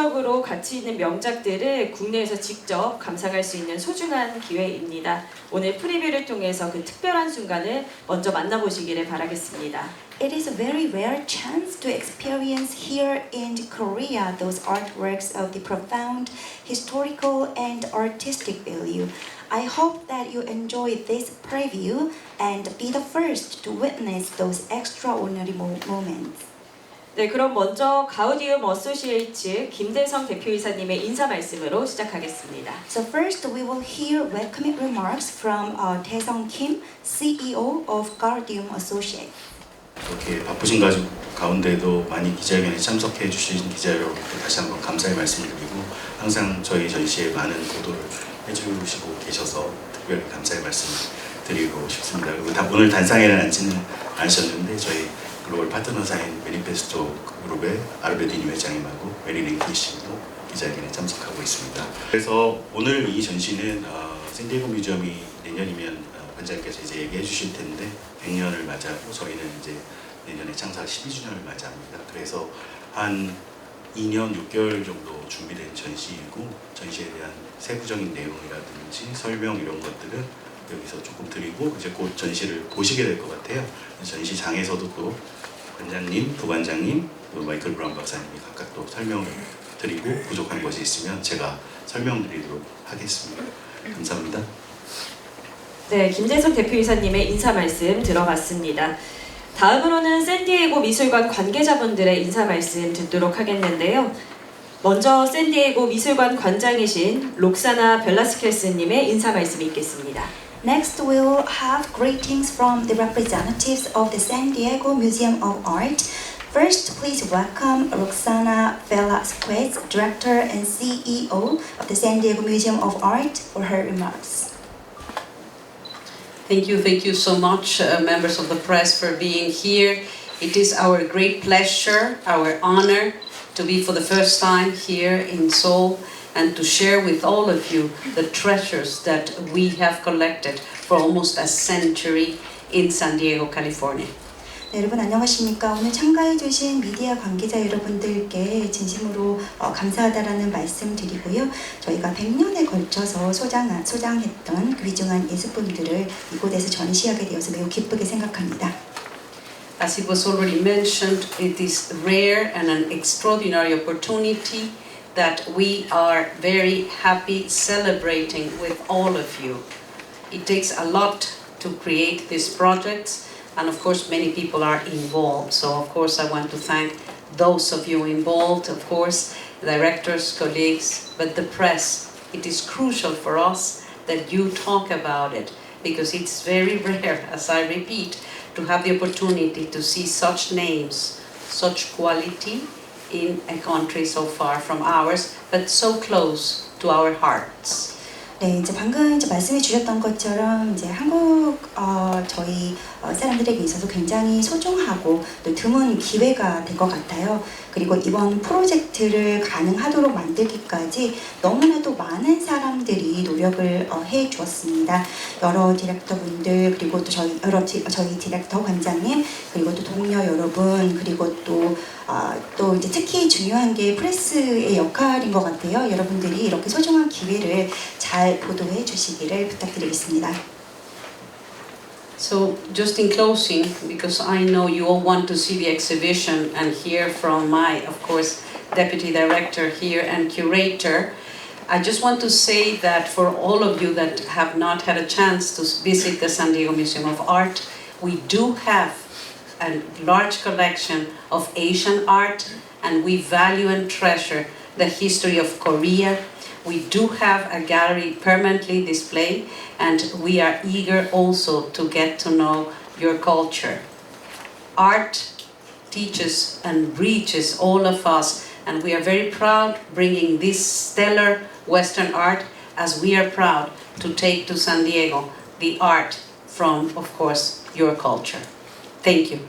예술사적으로 가치 있는 명작들을 국내에서 직접 감상할 수 있는 소중한 기회입니다. 오늘 프리뷰를 통해서 그 특별한 순간을 먼저 만나보시기를 바라겠습니다. It is a very rare chance to experience here in Korea those artworks of the profound historical and artistic value. I hope that you enjoy this preview and be the first to witness those extraordinary mo- moments. 네, 그럼 먼저 가우디움 어소시에이츠 김대성 대표이사님의 인사 말씀으로 시작하겠습니다. So first, we will hear welcoming remarks from uh, Taesung Kim, CEO of Guardium Associates. 이렇게 바쁘신 가족 가운데도 많이 기자회견에 참석해 주신 기자 여러분께 다시 한번 감사의 말씀을 드리고 항상 저희 전시에 많은 보도를 해주시고 계셔서 특별히 감사의 말씀을 드리고 싶습니다. 그리고 다- 오늘 단상에는 앉지는 않으셨는데 저희 글로벌 파트너사인 매니페스토 그룹의 아르베디니 회장님하고 메리 랭 키 씨도 기자회견에 참석하고 있습니다. 그래서 오늘 이 전시는 어, 샌디에고 뮤지엄이 내년이면 어, 관장님께서 이제 얘기해 주실 텐데 100년을 맞이하고 저희는 이제 내년에 창사 12주년을 맞이합니다. 그래서 한 2년 6개월 정도 준비된 전시이고 전시에 대한 세부적인 내용이라든지 설명 이런 것들은 여기서 조금 드리고 이제 곧 전시를 보시게 될 것 같아요. 전시장에서도 또 관장님, 부관장님, 또 마이클 브라운 박사님이 각각 또 설명을 드리고 부족한 것이 있으면 제가 설명드리도록 하겠습니다. 감사합니다. 네, 김대성 대표이사님의 인사 말씀 들어봤습니다. 다음으로는 샌디에고 미술관 관계자분들의 인사 말씀 듣도록 하겠는데요. 먼저 샌디에고 미술관 관장이신 록사나 벨라스케스님의 인사 말씀이 있겠습니다. Next, we will have greetings from the representatives of the San Diego Museum of Art. First, please welcome Roxana Velasquez, Director and CEO of the San Diego Museum of Art, for her remarks. Thank you, thank you so much, uh, members of the press, for being here. It is our great pleasure, our honor, to be for the first time here in Seoul and to share with all of you the treasures that we have collected for almost a century in San Diego, California. 네, 여러분 안녕하십니까? 오늘 참가해주신 미디어 관계자 여러분들께 진심으로 어, 감사하다라는 말씀 드리고요. 저희가 100년에 걸쳐서 소장, 소장했던 귀중한 예술품들을 이곳에서 전시하게 되어서 매우 기쁘게 생각합니다. As it was already mentioned, it is rare and an extraordinary opportunity that we are very happy celebrating with all of you. It takes a lot to create these projects, and of course, many people are involved. So, of course, I want to thank those of you involved, of course, directors, colleagues, but the press. It is crucial for us that you talk about it because it's very rare, as I repeat, to have the opportunity to see such names, such quality in a country so far from ours, but so close to our hearts. 네, 이제 방금 이제 말씀해 주셨던 것처럼 이제 한국 어, 저희 어, 사람들에게 있어서 굉장히 소중하고 또 드문 기회가 될 것 같아요. 그리고 이번 프로젝트를 가능하도록 만들기까지 너무나도 많은 사람들이 노력을 어, 해 주었습니다. 여러 디렉터분들 그리고 또 저희 여러 디, 저희 디렉터 관장님 그리고 또 동료 여러분 그리고 또 아, 또 이제 특히 중요한 게 프레스의 역할인 것 같아요. 여러분들이 이렇게 소중한 기회를 잘 보도해 주시기를 부탁드리겠습니다. So, just in closing, because I know you all want to see the exhibition and hear from my, of course, deputy director here and curator, I just want to say that for all of you that have not had a chance to visit the San Diego Museum of Art, we do have a large collection of Asian art and we value and treasure the history of Korea. We do have a gallery permanently displayed and we are eager also to get to know your culture. Art teaches and reaches all of us and we are very proud bringing this stellar Western art as we are proud to take to San Diego the art from, of course, your culture. Thank you.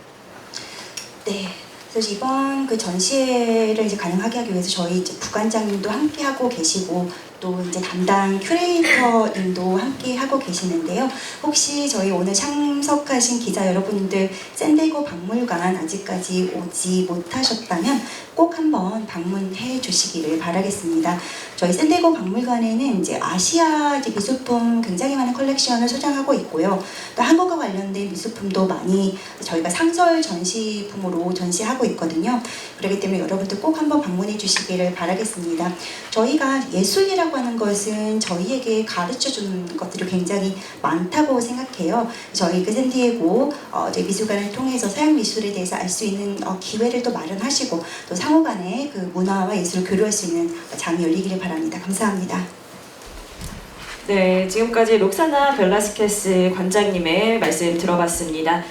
Eh, 네. 그래서 이번 그 전시회를 이제 가능하게 하기 위해서 저희 이제 부관장님도 함께 하고 계시고 또 이제 담당 큐레이터님도 함께 하고 계시는데요. 혹시 저희 오늘 참석하신 기자 여러분들 샌디에고 박물관 아직까지 오지 못하셨다면 꼭 한번 방문해 주시기를 바라겠습니다. 저희 샌디에고 박물관에는 이제 아시아 이제 미술품 굉장히 많은 컬렉션을 소장하고 있고요. 또 한국과 관련된 미술품도 많이 저희가 상설 전시품으로 전시하고 있거든요. 그렇기 때문에 여러분들 꼭 한번 방문해 주시기를 바라겠습니다. 저희가 예술이라고 하는 것은 저희에게 가르쳐 주는 것들이 굉장히 많다고 생각해요. 저희 그 샌디에고 어, 미술관을 통해서 서양 미술에 대해서 알 수 있는 어, 기회를 또 마련하시고 또 상호간에 그 문화와 예술을 교류할 수 있는 장이 열리기를 바랍니다. 감사합니다. 네, 지금까지 록사나 벨라스케스 관장님의 말씀 들어봤습니다.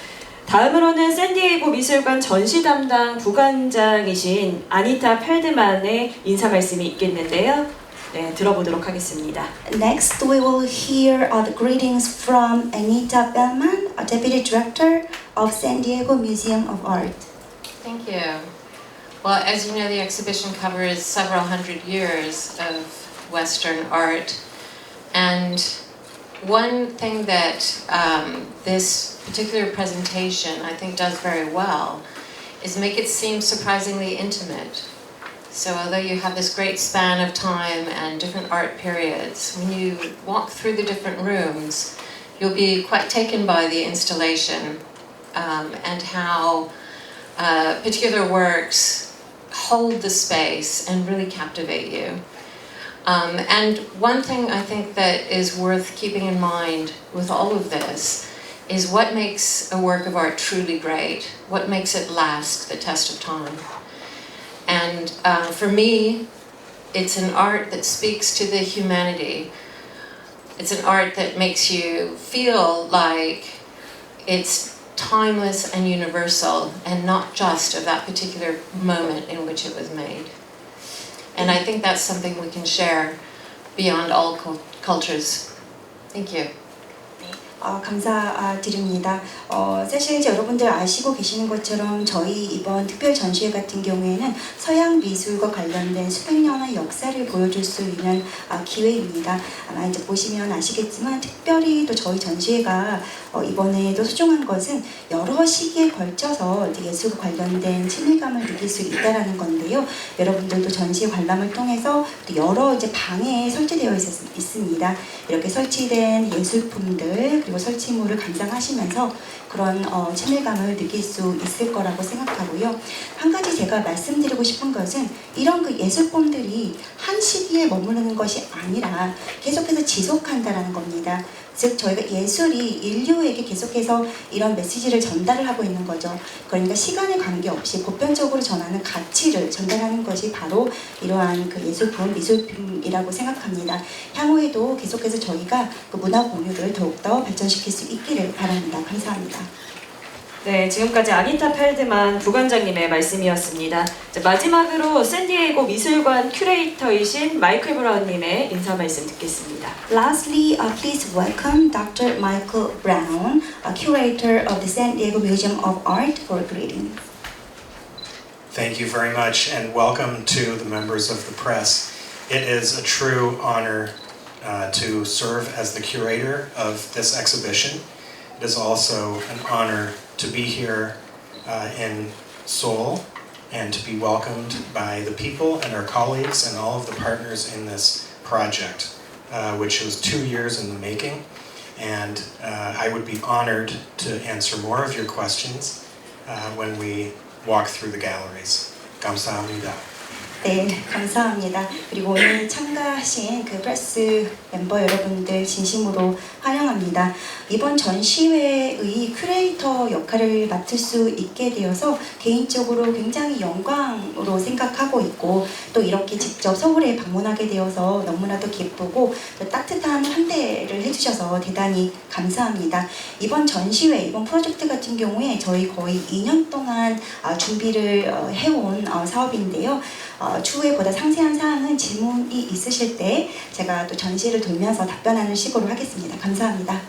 다음으로는 샌디에이고 미술관 전시 담당 부관장이신 아니타 펠드만의 인사 말씀이 있겠는데요. 네, 들어보도록 하겠습니다. Next, we will hear the greetings from Anita Bellman, a Deputy Director of San Diego Museum of Art. Thank you. Well, as you know, the exhibition covers several hundred years of Western art. And one thing that um, this particular presentation I think does very well is make it seem surprisingly intimate. So, although you have this great span of time and different art periods, when you walk through the different rooms, you'll be quite taken by the installation um, and how uh, particular works hold the space and really captivate you. Um, and one thing I think that is worth keeping in mind with all of this is what makes a work of art truly great, what makes it last the test of time. And uh, for me, it's an art that speaks to the humanity. It's an art that makes you feel like it's timeless and universal and not just of that particular moment in which it was made. And I think that's something we can share beyond all cultures. Thank you. 어, 감사드립니다. 어, 사실 이제 여러분들 아시고 계시는 것처럼 저희 이번 특별 전시회 같은 경우에는 서양 미술과 관련된 수백 년의 역사를 보여줄 수 있는 아, 기회입니다. 아마 이제 보시면 아시겠지만 특별히 또 저희 전시회가 어, 이번에도 소중한 것은 여러 시기에 걸쳐서 예술과 관련된 친밀감을 느낄 수 있다라는 건데요. 여러분들도 전시회 관람을 통해서 또 여러 이제 방에 설치되어 있, 있습니다. 이렇게 설치된 예술품들 그리고 설치물을 감상하시면서 그런 어, 친밀감을 느낄 수 있을 거라고 생각하고요. 한 가지 제가 말씀드리고 싶은 것은 이런 그 예술품들이 한 시기에 머무르는 것이 아니라 계속해서 지속한다라는 겁니다. 즉 저희가 예술이 인류에게 계속해서 이런 메시지를 전달을 하고 있는 거죠. 그러니까 시간에 관계없이 보편적으로 전하는 가치를 전달하는 것이 바로 이러한 그 예술 품, 미술품이라고 생각합니다. 향후에도 계속해서 저희가 그 문화 공유를 더욱더 발전시킬 수 있기를 바랍니다. 감사합니다. 네, 지금까지 아니타 펠드만 부관장님의 말씀이었습니다. 자, 마지막으로 샌디에이고 미술관 큐레이터이신 마이클 브라운님의 인사 말씀 듣겠습니다. Lastly, uh, please welcome Dr. Michael Brown, a curator of the San Diego Museum of Art, for greeting. Thank you very much and welcome to the members of the press. It is a true honor uh, to serve as the curator of this exhibition. It is also an honor to be here uh, in Seoul and to be welcomed by the people and our colleagues and all of the partners in this project, uh, which was two years in the making. And uh, I would be honored to answer more of your questions uh, when we walk through the galleries. 감사합니다. 네, 감사합니다. 그리고 오늘 참가하신 그 프레스 멤버 여러분들 진심으로 환영합니다. 이번 전시회의 큐레이터 역할을 맡을 수 있게 되어서 개인적으로 굉장히 영광으로 생각하고 있고 또 이렇게 직접 서울에 방문하게 되어서 너무나도 기쁘고 또 따뜻한 환대를 해주셔서 대단히 감사합니다. 이번 전시회, 이번 프로젝트 같은 경우에 저희 거의 2년 동안 아, 준비를 어, 해온 어, 사업인데요. 어, 추후에 보다 상세한 사항은 질문이 있으실 때 제가 또 전시를 돌면서 답변하는 식으로 하겠습니다. 감사합니다.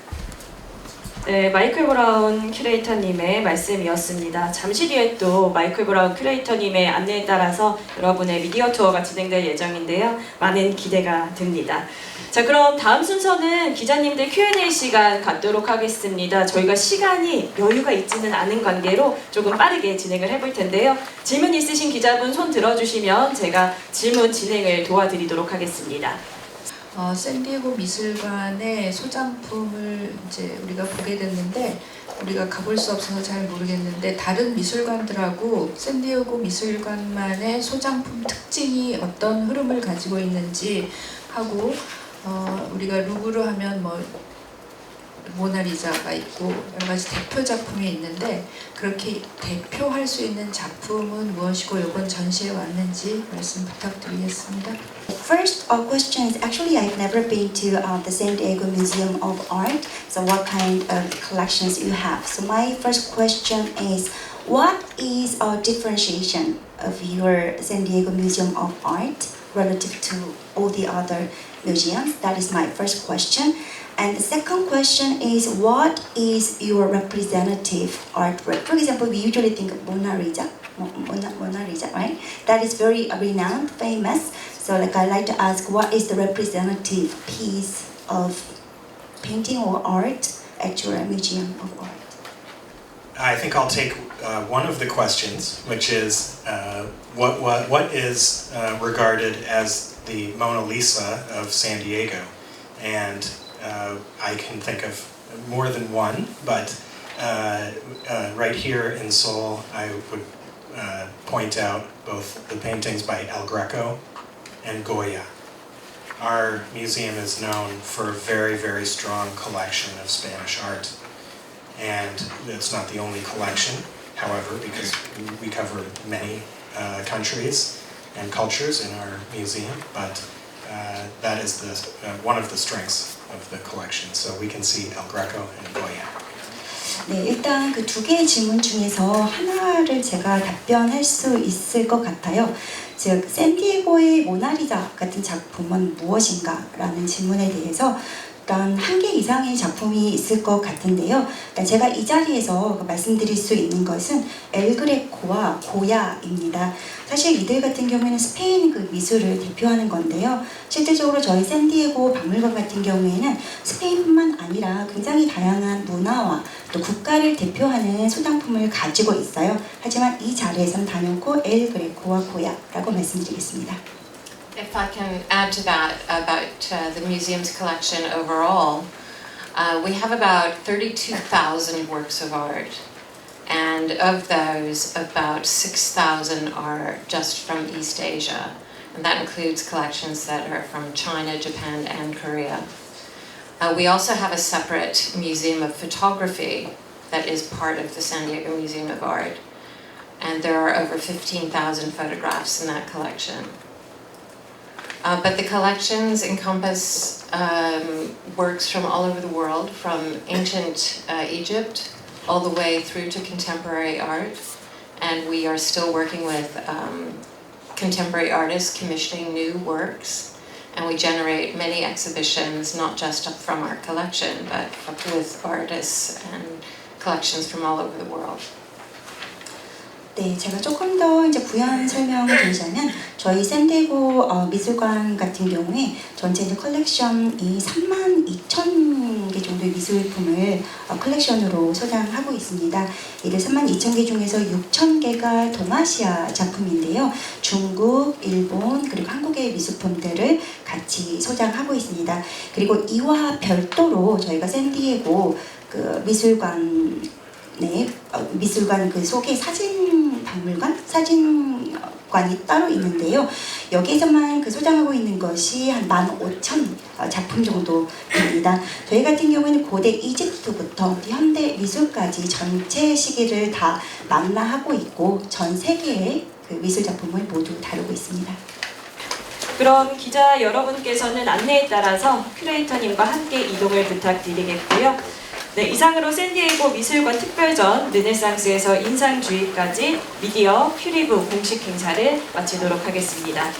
네, 마이클 브라운 큐레이터님의 말씀이었습니다. 잠시 뒤에 또 마이클 브라운 큐레이터님의 안내에 따라서 여러분의 미디어 투어가 진행될 예정인데요. 많은 기대가 듭니다. 자, 그럼 다음 순서는 기자님들 Q&A 시간 갖도록 하겠습니다. 저희가 시간이 여유가 있지는 않은 관계로 조금 빠르게 진행을 해볼 텐데요. 질문 있으신 기자분 손 들어주시면 제가 질문 진행을 도와드리도록 하겠습니다. 어, 샌디에고 미술관의 소장품을 이제 우리가 보게 됐는데 우리가 가볼 수 없어서 잘 모르겠는데 다른 미술관들하고 샌디에고 미술관만의 소장품 특징이 어떤 흐름을 가지고 있는지 하고 어, 우리가 루브르 하면 뭐 모나리자가 있고 여러 가지 대표 작품이 있는데 그렇게 대표할 수 있는 작품은 무엇이고 이번 전시에 왔는지 말씀 부탁드리겠습니다. First uh, question is actually I've never been to uh, the San Diego Museum of Art. So what kind of collections you have? So my first question is what is a differentiation of your San Diego Museum of Art relative to all the other museums? That is my first question. And the second question is what is your representative artwork? For example, we usually think of Mona Lisa, Mona, Mona Lisa, right? That is very renowned, famous. So like I like to ask what is the representative piece of painting or art at your museum of art? I think I'll take uh, one of the questions, which is uh, what, what, what is uh, regarded as the Mona Lisa of San Diego? And uh, I can think of more than one, but uh, uh, right here in Seoul, I would uh, point out both the paintings by El Greco and Goya. Our museum is known for a very, very strong collection of Spanish art. And it's not the only collection, however, because we cover many uh, countries and cultures in our museum, but uh, that is the, uh, one of the strengths of the collection. So we can see El Greco and Goya. 네, 일단 그 두 개의 질문 중에서 하나를 제가 답변할 수 있을 것 같아요. 즉, 샌디에고의 모나리자 같은 작품은 무엇인가? 라는 질문에 대해서 일단 한개 이상의 작품이 있을 것 같은데요. 제가 이 자리에서 그 말씀드릴 수 있는 것은 엘그레코와 고야입니다. 사실 이들 같은 경우에는 스페인 그 미술을 대표하는 건데요. 실질적으로 저희 샌디에고 박물관 같은 경우에는 스페인뿐만 아니라 굉장히 다양한 문화와 또 국가를 대표하는 소장품을 가지고 있어요. 하지만 이 자리에서는 단연코 엘 그레코와 고야라고 말씀드리겠습니다. If I can add to that about uh, the museum's collection overall, uh, we have about 32,000 works of art. And of those, about 6,000 are just from East Asia. And that includes collections that are from China, Japan, and Korea. Uh, we also have a separate museum of photography that is part of the San Diego Museum of Art. And there are over 15,000 photographs in that collection. Uh, but the collections encompass um, works from all over the world, from ancient uh, Egypt all the way through to contemporary art. And we are still working with um, contemporary artists commissioning new works. And we generate many exhibitions, not just from our collection, but with artists and collections from all over the world. 네, 제가 조금 더 이제 부연 설명을 드리자면 저희 샌디에고 어, 미술관 같은 경우에 전체 이제 컬렉션이 3만 2천 개 정도의 미술품을 어, 컬렉션으로 소장하고 있습니다. 이들 3만 2천 개 중에서 6천 개가 동아시아 작품인데요. 중국, 일본 그리고 한국의 미술품들을 같이 소장하고 있습니다. 그리고 이와 별도로 저희가 샌디에고 그 미술관 네, 어, 미술관 그 속에 사진 박물관, 사진관이 따로 있는데요. 여기에서만 그 소장하고 있는 것이 한 15,000 어, 작품 정도 됩니다. 저희 같은 경우에는 고대 이집트부터 현대 미술까지 전체 시기를 다 망라하고 있고 전 세계의 그 미술 작품을 모두 다루고 있습니다. 그럼 기자 여러분께서는 안내에 따라서 큐레이터님과 함께 이동을 부탁드리겠고요. 네, 이상으로 샌디에고 미술관 특별전 르네상스에서 인상주의까지 미디어 큐리브 공식 행사를 마치도록 하겠습니다.